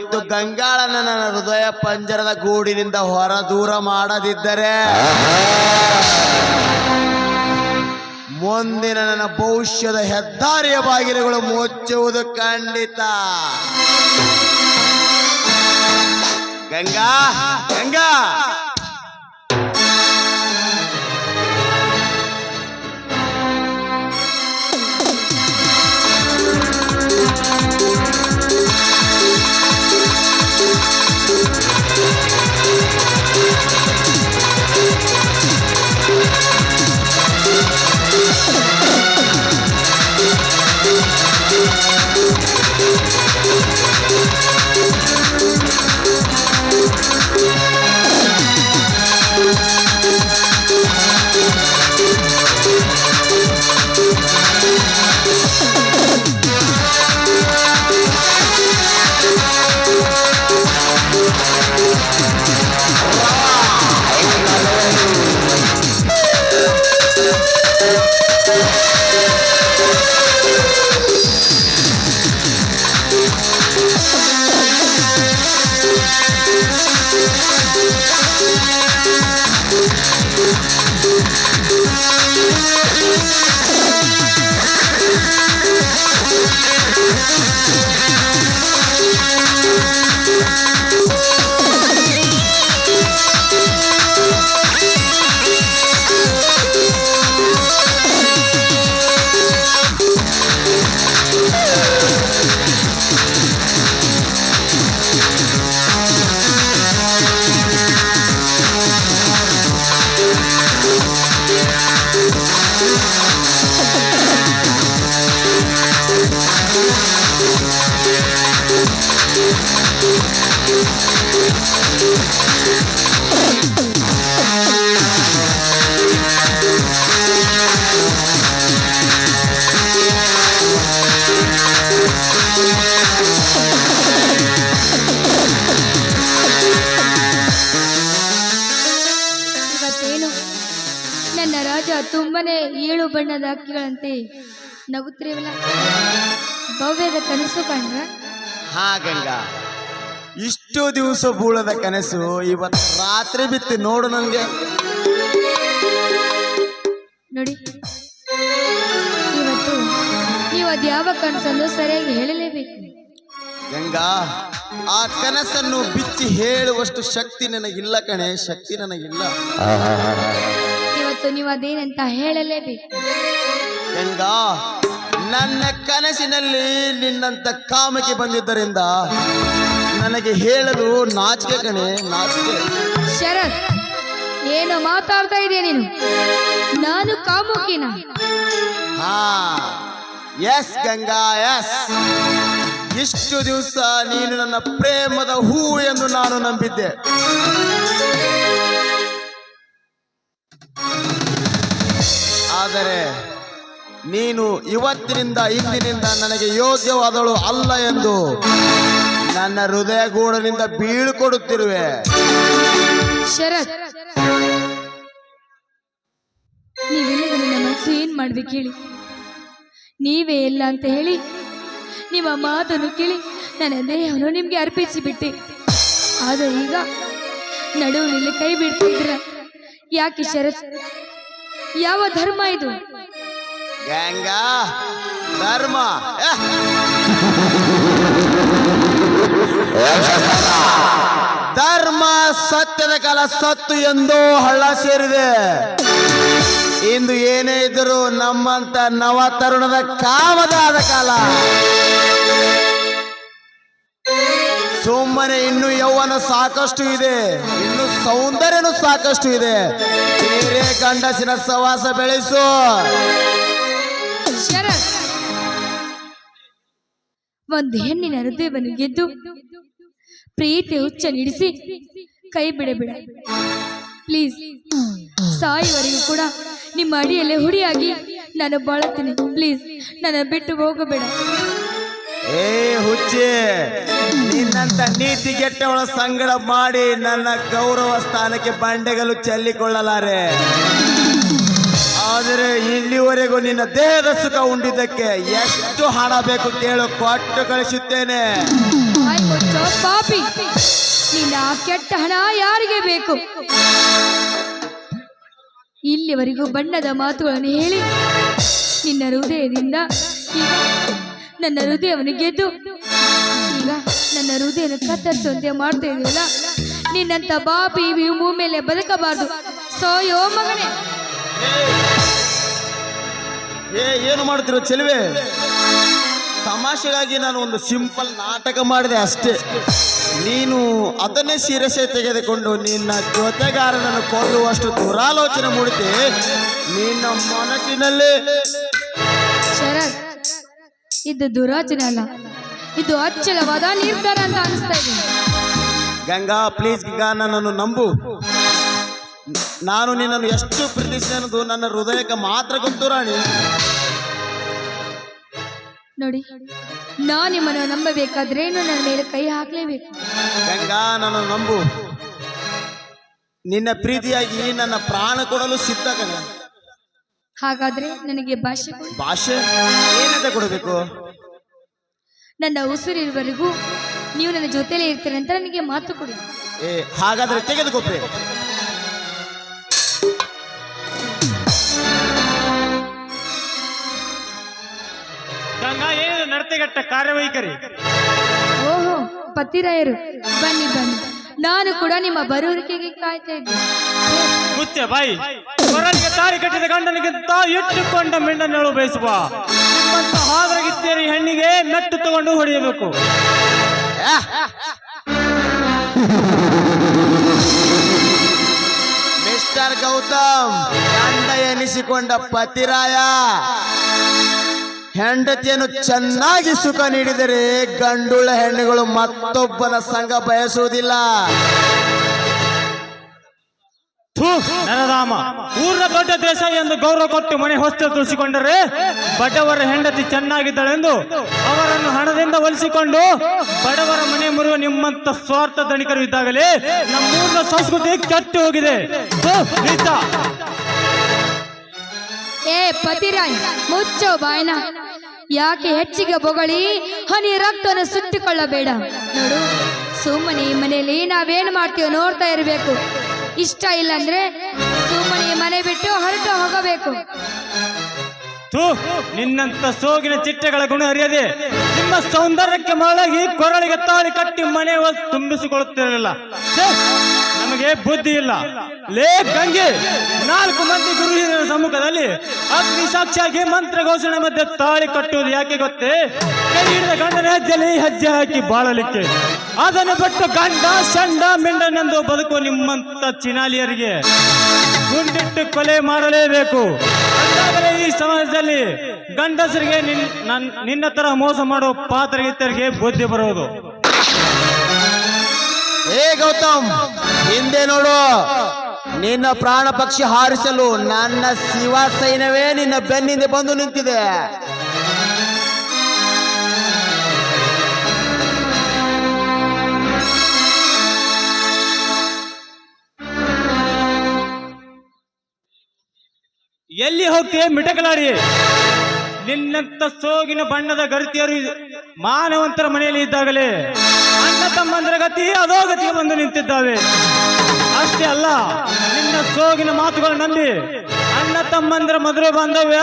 ಇವತ್ತು ಗಂಗಾಳನ ನನ್ನ ಹೃದಯ ಪಂಜರದ ಗೂಡಿನಿಂದ ಹೊರ ದೂರ ಮಾಡದಿದ್ದರೆ ಮುಂದಿನ ನನ್ನ ಭವಿಷ್ಯದ ಹೆದ್ದಾರಿಯ ಬಾಗಿಲುಗಳು ಮುಚ್ಚುವುದು ಖಂಡಿತ. ಗಂಗಾ ಗಂಗಾ. ತುಂಬನೇ ಏಳು ಬಣ್ಣದ ಹಕ್ಕಿಗಳಂತೆ ನಗುತ್ತಿರವಲ್ಲ. ಭವ್ಯದ ಕನಸು ಕಂಡ್ರ? ಹಾ ಗಂಗಾ. ಇಷ್ಟು ದಿವಸ ಬೂಳದ ಕನಸು ಇವತ್ತು ರಾತ್ರಿ ಬಿತ್ತು ನೋಡು ನನಗೆ ನೋಡಿ ಇವತ್ತು ನೀವು ಅದ್ಯಾವ ಕನಸನ್ನು ಸರಿಯಾಗಿ ಹೇಳಲೇಬೇಕು? ಗಂಗಾ ಆ ಕನಸನ್ನು ಬಿಚ್ಚಿ ಹೇಳುವಷ್ಟು ಶಕ್ತಿ ನನಗಿಲ್ಲ ಕಣೆ ಶಕ್ತಿ ನನಗಿಲ್ಲ. ಇವತ್ತು ನೀವು ಅದೇನಂತ ಹೇಳಲೇಬೇಕು. ಗಂಗಾ ನನ್ನ ಕನಸಿನಲ್ಲಿ ನಿನ್ನಂತ ಕಾಮಕ್ಕೆ ಬಂದಿದ್ದರಿಂದ ನನಗೆ ಹೇಳಲು ನಾಚಿಕೆ ಕಣೆ ನಾಚಿಕೆ. ಶರತ್ ಏನು ಮಾತಾಡ್ತಾ ಇದೆಯಾ ನೀನು? ನಾನು ಕಾಮುಕಿನ. ಹಾ ಎಸ್ ಗಂಗಾ ಎಸ್. ಇಷ್ಟು ದಿವಸ ನೀನು ನನ್ನ ಪ್ರೇಮದ ಹೂ ಎಂದು ನಾನು ನಂಬಿದ್ದೆ. ಆದರೆ ನೀನು ಇವತ್ತಿನಿಂದ ಇಂದಿನಿಂದ ನನಗೆ ಯೋಗ್ಯವಾದಳು ಅಲ್ಲ ಎಂದು ನನ್ನ ಹೃದಯ ಗೂಡನಿಂದ ಬೀಳ್ಕೊಡುತ್ತಿರುವೆ. ಶರತ್! ಮನಸ್ಸು ಏನ್ ಮಾಡ್ಬೇಕು ಕೇಳಿ. ನೀವೇ ಇಲ್ಲ ಅಂತ ಹೇಳಿ, ನಿಮ್ಮ ಮಾತನ್ನು ಕೇಳಿ ನನ್ನ ದೇಹವನ್ನು ನಿಮ್ಗೆ ಅರ್ಪಿಸಿಬಿಟ್ಟೆ. ಆದರೆ ಈಗ ನಡುವಿನಲ್ಲಿ ಕೈ ಬಿಡ್ತಿದ್ರ? ಯಾಕೆ ಶರತ್? ಯಾವ ಧರ್ಮ ಇದು? ಗಂಗಾ, ಧರ್ಮ. ಧರ್ಮ ಸತ್ಯದ ಕಾಲ ಸತ್ತು ಎಂದು ಹಳ್ಳ ಸೇರಿದೆ. ಇಂದು ಏನೇ ಇದ್ದರೂ ನಮ್ಮಂತ ನವ ತರುಣದ ಕಾಮದಾದ ಕಾಲ. ಸುಮ್ಮನೆ ಇನ್ನು ಯೌವನ ಸಾಕಷ್ಟು ಇದೆ. ಇನ್ನು ಸೌಂದರ್ಯನು ಸಾಕಷ್ಟು ಇದೆ. ಬೇರೆ ಗಂಡಸಿನ ಸವಾಸ ಬೆಳೆಸು. ಒಂದು ಹೆಣ್ಣಿನ ಹೃದಯವನ್ನು ಗೆದ್ದು ಪ್ರೀತಿ ಹುಚ್ಚ ನಿಡಿಸಿ ಕೈ ಬಿಡಬೇಡ. ಪ್ಲೀಸ್ ಸಾಯುವರೆಗೂ ಕೂಡ ನಿಮ್ಮ ಅಡಿಯಲ್ಲೇ ಹುಡಿಯಾಗಿ ನಾನು ಬಾಳುತ್ತೇನೆ. ಪ್ಲೀಸ್, ನನ್ನ ಬಿಟ್ಟು ಹೋಗಬೇಡ. ಏ ಹುಚ್ಚೆ, ನಿನ್ನಂತ ನೀತಿ ಗೆಟ್ಟವಳ ಸಂಗಡ ಮಾಡಿ ನನ್ನ ಗೌರವ ಸ್ಥಾನಕ್ಕೆ ಬಂಡೆಗಲು ಚೆಲ್ಲಿಕೊಳ್ಳಲಾರೆ. ಆದರೆ ಇಲ್ಲಿವರೆಗೂ ನಿನ್ನ ದೇಹದ ಸುಖ ಉಂಡಿದ್ದಕ್ಕೆ ಎಷ್ಟು ಹಣ ಬೇಕು ಕೇಳು, ಕೊಟ್ಟು ಕಳಿಸುತ್ತೇನೆ. ಕೆಟ್ಟ ಹಣ ಯಾರಿಗೆ ಬೇಕು? ಇಲ್ಲಿವರೆಗೂ ಬಣ್ಣದ ಮಾತುಗಳನ್ನು ಹೇಳಿ, ನಿನ್ನ ಹೃದಯದಿಂದ ನನ್ನ ಹೃದಯವನ್ನು ಗೆದ್ದು. ಈಗ ನನ್ನ ಹೃದಯನ ಕತ್ತರಿಸುವಂತೆ ಮಾಡ್ತಾ ನಿನ್ನಂತ ಬಾಪಿ ಭೂಮಿ ಮೇಲೆ ಬದುಕಬಾರ್ದು. ಸೋಯೋ ಮಗನೇ. ಏ ಏನು ಮಾಡ್ತಿರೋ ಚೆಲುವೆ? ತಮಾಷೆಗಾಗಿ ನಾನು ಒಂದು ಸಿಂಪಲ್ ನಾಟಕ ಮಾಡಿದೆ ಅಷ್ಟೇ. ನೀನು ಅದನ್ನೇ ಸೀರಸೆ ತೆಗೆದುಕೊಂಡು ನಿನ್ನ ಜೊತೆಗಾರನನ್ನು ಕೊಲ್ಲುವಷ್ಟು ದುರಾಲೋಚನೆ ಮೂಡಿತೆ ನಿನ್ನ ಮನಸ್ಸಿನಲ್ಲಿ ಶರತ್ ಇದು ದುರಾಚನೆ ಅಲ್ಲ ಇದು ಅಚ್ಚಲವಾದ ನಿರ್ಧಾರ ಅಂತ ಅನಿಸ್ತಾ ಇದೆ. ಗಂಗಾ ಪ್ಲೀಸ್ ಗಂಗಾ ನನ್ನನ್ನು ನಂಬು. ನಾನು ನಿನ್ನನ್ನು ಎಷ್ಟು ಪ್ರೀತಿಸಿದ ನನ್ನ ಹೃದಯಕ್ಕೆ ಮಾತ್ರ ಗೊತ್ತು ರಾಣಿ. ನೋಡಿ ನಾ ನಿಮ್ಮನ್ನು ನಂಬಬೇಕಾದ್ರೆ ನನ್ನ ಮೇಲೆ ಕೈ ಹಾಕ್ಲೇಬೇಕು. ಗಂಗಾ ನನ್ನನ್ನು ನಂಬು. ನಿನ್ನ ಪ್ರೀತಿಯಾಗಿ ನನ್ನ ಪ್ರಾಣ ಕೊಡಲು ಸಿದ್ಧ ಕಣೆ ಹಾಗಾದ್ರೆ ನನಗೆ ಭಾಷೆ ಕೊಡಿ. ಭಾಷೆ ಏನಂತ ಕೊಡಬೇಕು? ನನ್ನ ಉಸಿರಿರುವವರೆಗೂ ನೀವು ನನ್ನ ಜೊತೆಲೇ ಇರ್ತೀರಿ ಅಂತ ನನಗೆ ಮಾತು ಕೊಡಿ. ಏ ಹಾಗಾದ್ರೆ ತೆಗೆದುಕೊಪ್ಪೆ ಗಂಗಾ ಏನಿದು ನಡತೆಗಟ್ಟ ಕಾರ್ಯವೈಖರಿ? ಓಹೋ ಪತಿರಾಯರು ಬನ್ನಿ ಬನ್ನಿ. ನಾನು ಕೂಡ ನಿಮ್ಮ ಬರುವಿಕೆಗೆ ಕಾಯ್ತಾ ಇದ್ದೆ ಮುಚ್ಚ ಬಾಯಿ. ಕೊರಳಿಗೆ ತಾರಿ ಕಟ್ಟಿದ ಗಂಡನಿಗಿಂತ ಇಟ್ಟುಕೊಂಡ ಮಿಂಡನಳು ಬಯಸುವ. ನಿಮ್ಮಂತ ಹಾದ್ರಗಿತ್ತೇರಿ ಹೆಣ್ಣಿಗೆ ಮೆಟ್ಟು ತಗೊಂಡು ಹೊಡೆಯಬೇಕು. ಮಿಸ್ಟರ್ ಗೌತಮ್, ಗಂಡ ಎನಿಸಿಕೊಂಡ ಪತಿರಾಯ, ಹೆಂಡತಿಯನ್ನು ಚೆನ್ನಾಗಿ ಸುಖ ನೀಡಿದರೆ ಗಂಡುಳ ಹೆಣ್ಣುಗಳು ಮತ್ತೊಬ್ಬನ ಸಂಘ ಬಯಸುವುದಿಲ್ಲ. ಥು, ಊರ್ನ ಊರ ದೊಡ್ಡ ದೇಶ ಎಂದು ಗೌರವ ಕೊಟ್ಟು ಮನೆ ಹೊಸ್ತು ತುಳಿಸಿಕೊಂಡರೆ ಬಡವರ ಹೆಂಡತಿ ಚೆನ್ನಾಗಿದ್ದಳೆಂದು ಅವರನ್ನು ಹಣದಿಂದ ಒಲಿಸಿಕೊಂಡು ಬಡವರ ಮನೆ ಮುರುವ ನಿಮ್ಮಂತ ಸ್ವಾರ್ಥ ಧನಿಕರು ಇದ್ದಾಗಲೇ ನಮ್ಮೂರಿನ ಸಂಸ್ಕೃತಿ ಕೆಟ್ಟು ಹೋಗಿದೆ. ಏ ಪತಿರಾಯ್ ಮುಚ್ಚೋ ಬಾಯ್ನ. ಯಾಕೆ ಹೆಚ್ಚಿಗೆ ಬೊಗಳಿ? ಹನಿ ರಕ್ತನ ಸುತ್ತಿಕೊಳ್ಳಬೇಡ. ನೋಡು ಸುಮ್ಮನೆ ಈ ಮನೆಯಲ್ಲಿ ನಾವೇನು ಮಾಡ್ತೀವೋ ನೋಡ್ತಾ ಇರಬೇಕು. ಇಷ್ಟ ಇಲ್ಲ ಅಂದ್ರೆ ಸುಮ್ಮನೆ ಮನೆ ಬಿಟ್ಟು ಹೊರಟು ಹೋಗಬೇಕು. ನಿನ್ನಂತ ಸೋಗಿನ ಚಿಟ್ಟೆಗಳ ಗುಣ ಅರಿಯದೆ ನಿಮ್ಮ ಸೌಂದರ್ಯಕ್ಕೆ ಮರಳಾಗಿ ಕೊರಳಿಗೆ ತಾಳಿ ಕಟ್ಟಿ ಮನೆ ತುಂಬಿಸಿಕೊಳ್ಳುತ್ತಿರಲಿಲ್ಲ. ಛೆ, ಬುದ್ಧಿ ಇಲ್ಲ. ಲೇ ಗಂಗೆ ನಾಲ್ಕು ಮಂದಿ ಗುರು ಸಮ್ಮುಖದಲ್ಲಿ ಅಗ್ನಿ ಸಾಕ್ಷಿಯಾಗಿ ಮಂತ್ರ ಘೋಷಣೆ ಮಧ್ಯೆ ತಾಳಿ ಕಟ್ಟುವುದು ಯಾಕೆ ಗೊತ್ತೇ? ಕೈ ಗಂಡನ ಹೆಜ್ಜೆಲಿ ಹೆಜ್ಜೆ ಹಾಕಿ ಬಾಳಲಿಕ್ಕೆ. ಅದನ್ನು ಬಿಟ್ಟು ಗಂಡ ಸಂಡ ಮಿಂಡನೆಂದು ಬದುಕು ನಿಮ್ಮಂತ ಚಿನಾಲಿಯರಿಗೆ ಗುಂಡಿಟ್ಟು ಕೊಲೆ ಮಾಡಲೇಬೇಕು. ಈ ಸಮಾಜದಲ್ಲಿ ಗಂಡಸರಿಗೆ ನಿನ್ ನಿನ್ನ ತರ ಮೋಸ ಮಾಡೋ ಪಾತ್ರಗಿತ್ತರಿಗೆ ಬುದ್ಧಿ ಬರುವುದು ಏ ಗೌತಮ್, ಹಿಂದೆ ನೋಡು. ನಿನ್ನ ಪ್ರಾಣ ಪಕ್ಷಿ ಹಾರಿಸಲು ನನ್ನ ಶಿವ ಸೈನ್ಯವೇ ನಿನ್ನ ಬೆನ್ನಿಂದ ಬಂದು ನಿಂತಿದೆ. ಎಲ್ಲಿ ಹೋಗ್ತೀಯ ಮಿಟಕಲಾರಿ? ನಿನ್ನಂತ ಸೋಗಿನ ಬಣ್ಣದ ಗರಿತಿಯರು ಮಾನವಂತರ ಮನೆಯಲ್ಲಿ ಇದ್ದಾಗಲೇ. ಗತಿ ಅಧೋಗತಿಗೆ ಬಂದು ನಿಂತಿದ್ದಾವೆ. ಅಷ್ಟೇ ಅಲ್ಲ, ನಿನ್ನ ಸೋಗಿನ ಮಾತುಗಳು ನಂಬಿ ಅಣ್ಣ ತಮ್ಮಂದ್ರ ಮದುವೆ ಬಾಂಧವ್ಯ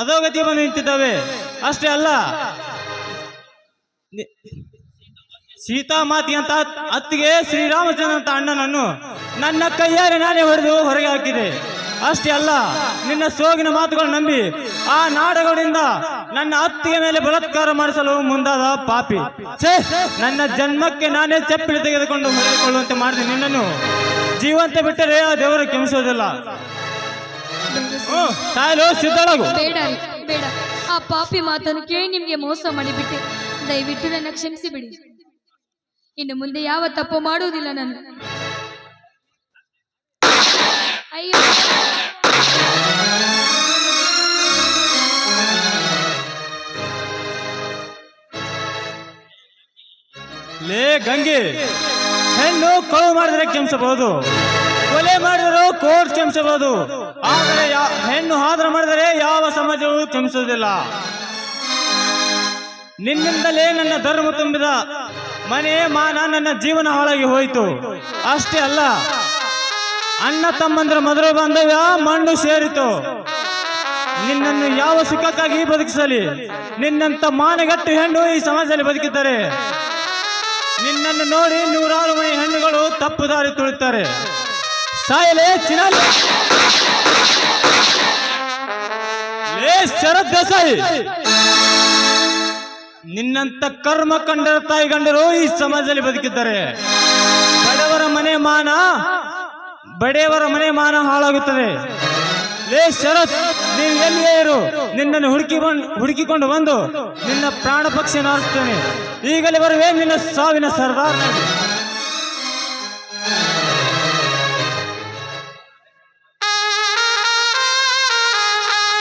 ಅಧೋಗತಿಗೆ ಬಂದು ನಿಂತಿದ್ದಾವೆ. ಅಷ್ಟೇ ಅಲ್ಲ ಸೀತಾ ಅಂತ ಅತ್ತಿಗೆ ಶ್ರೀರಾಮಚಂದ್ರ ಅಂತ ಅಣ್ಣನನ್ನು ನನ್ನ ಕೈಯಾರೆ ನಾನೇ ಹೊಡೆದು ಹೊರಗೆ ಹಾಕಿದೆ. ಅಷ್ಟೇ ಅಲ್ಲ, ನಿನ್ನ ಸೋಗಿನ ಮಾತುಗಳು ನಂಬಿ ಆ ನಾಡಗಳಿಂದ ನನ್ನ ಅತ್ತಿಗೆ ಮೇಲೆ ಬಲತ್ಕಾರ ಮಾಡಿಸಲು ಮುಂದಾದ ಪಾಪಿ. ನನ್ನ ಜನ್ಮಕ್ಕೆ ನಾನೇ ಚಪ್ಪಲಿ ತೆಗೆದುಕೊಂಡು ಹೊಡೆದುಕೊಳ್ಳುವಂತೆ ಮಾಡಿದೆ ನಿನ್ನನ್ನು. ಜೀವಂತ ಬಿಟ್ಟರೆ ಆ ದೇವರು ಸಿದ್ಧಳಾಗು. ಬೇಡ ಬೇಡ. ಆ ಪಾಪಿ ಮಾತನ್ನು ಕೇಳಿ ನಿಮ್ಗೆ ಮೋಸ ಮಾಡಿಬಿಟ್ಟೆ. ದಯವಿಟ್ಟು ನನ್ನ ಕ್ಷಮಿಸಿ ಬಿಡಿ ಇನ್ನು ಮುಂದೆ ಯಾವ ತಪ್ಪು ಮಾಡುವುದಿಲ್ಲ ನಾನು. ಅಯ್ಯೋ. ಲೇ ಗಂಗೆ, ಹೆಣ್ಣು ಕಳು ಮಾಡಿದ್ರೆ ಕೆಮ್ಸಬಹುದು ಕೊಲೆ ಮಾಡಿದರೂ ಕೋರ್ಟ್ ಕೆಮ್ಸಬಹುದು, ಆದರೆ ಹೆಣ್ಣು ಹಾದ್ರ ಮಾಡಿದರೆ ಯಾವ ಸಮಾಜವೂ ಕೆಮ್ಸೋದಿಲ್ಲ ನಿನ್ನಿಂದಲೇ ನನ್ನ ಧರ್ಮ ತುಂಬಿದ ಮನೆ ಮಾನ ನನ್ನ ಜೀವನ ಹಾಳಾಗಿ ಹೋಯಿತು. ಅಷ್ಟೇ ಅಲ್ಲ, ಅಣ್ಣ ತಮ್ಮಂದ್ರ ಮಧುರ ಬಾಂಧವ್ಯ ಮಣ್ಣು ಸೇರಿತು. ನಿನ್ನನ್ನು ಯಾವ ಸುಖಕ್ಕಾಗಿ ಬದುಕಿಸಲಿ? ನಿನ್ನಂತ ಮಾನಗಟ್ಟು ಹೆಣ್ಣು ಈ ಸಮಾಜದಲ್ಲಿ ಬದುಕಿದ್ದಾರೆ ನೋಡಿ ನೂರಾರು ಮನೆ ಹೆಣ್ಣುಗಳು ತಪ್ಪು ದಾರಿ ತುಳಿತಾರೆ. ಸಾಯಲೇ, ಚಿನಾಲಿ. ಶರತ್ ದೇಸಾಯಿ. ನಿನ್ನಂತ ಕರ್ಮ ಕಂಡರ ತಾಯಿ ಗಂಡರು ಈ ಸಮಾಜದಲ್ಲಿ ಬದುಕಿದ್ದಾರೆ. ಬಡವರ ಮನೆ ಮಾನ ಬಡೆಯವರ ಮನೆ ಮಾನ ಹಾಳಾಗುತ್ತದೆ. ಲೇ ಶರತ್, ನೀವು ಎಲ್ಲಿಯೇ ಇರು ನಿನ್ನನ್ನು ಹುಡುಕಿ ಬಂದು, ಹುಡುಕಿಕೊಂಡು ಬಂದು ನಿನ್ನ ಪ್ರಾಣ ಪಕ್ಷಿ ನಾರಿಸ್ತೇನೆ ಈಗಲೇ ಬರುವೆ ನಿನ್ನ ಸಾವಿನ ಸರ್ದಾರ್